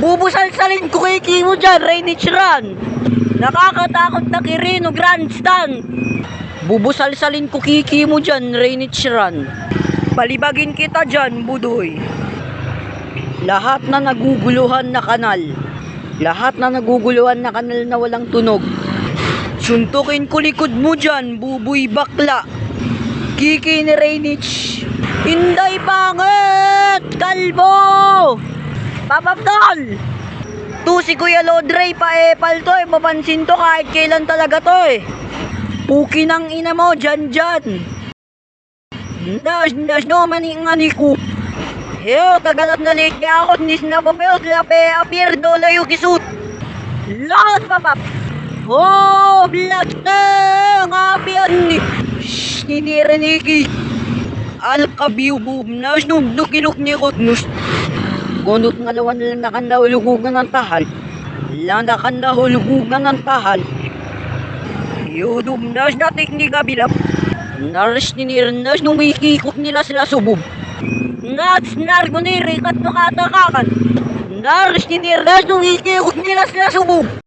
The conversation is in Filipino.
Bubusalsalin ko kay Kimo dyan, Rainich Run. Nakakatakot na Kirino Grandstand. Bubusalsalin ko kay Kimo dyan, Rainich Run. Palibagin kita dyan, Budoy. Lahat na naguguluhan na kanal. Lahat na naguguluhan na kanal na walang tunog. Suntukin ko likod mo dyan, buboy bakla. Kiki ni Rainich. Inday pangit! Kalbo! Papaptol! To si Kuya Lodre pa epal to eh. Mapansin to kahit kailan talaga to eh. Puki ng ina mo, dyan dyan. Das, das no maning ko. Yo, kagalat na late niya ako, nis na papel, lape, apir, dola yung kisut. Lahat papap. Oh, black na, ngapian ni. Shh, niniriniki. Al-kabiw bubnas, nung nukinok ni Kotnus. Gunot nga lawan lang nakandahulugugan ng tahal. Lang nakandahulugugan ng tahal. Yudumnas na teknik kabilap. Naris ninirnas nung ikikot nila sila subog. Nats narguniri kat nakatakakan. Naris ninirnas nung ikikot nila sila subog.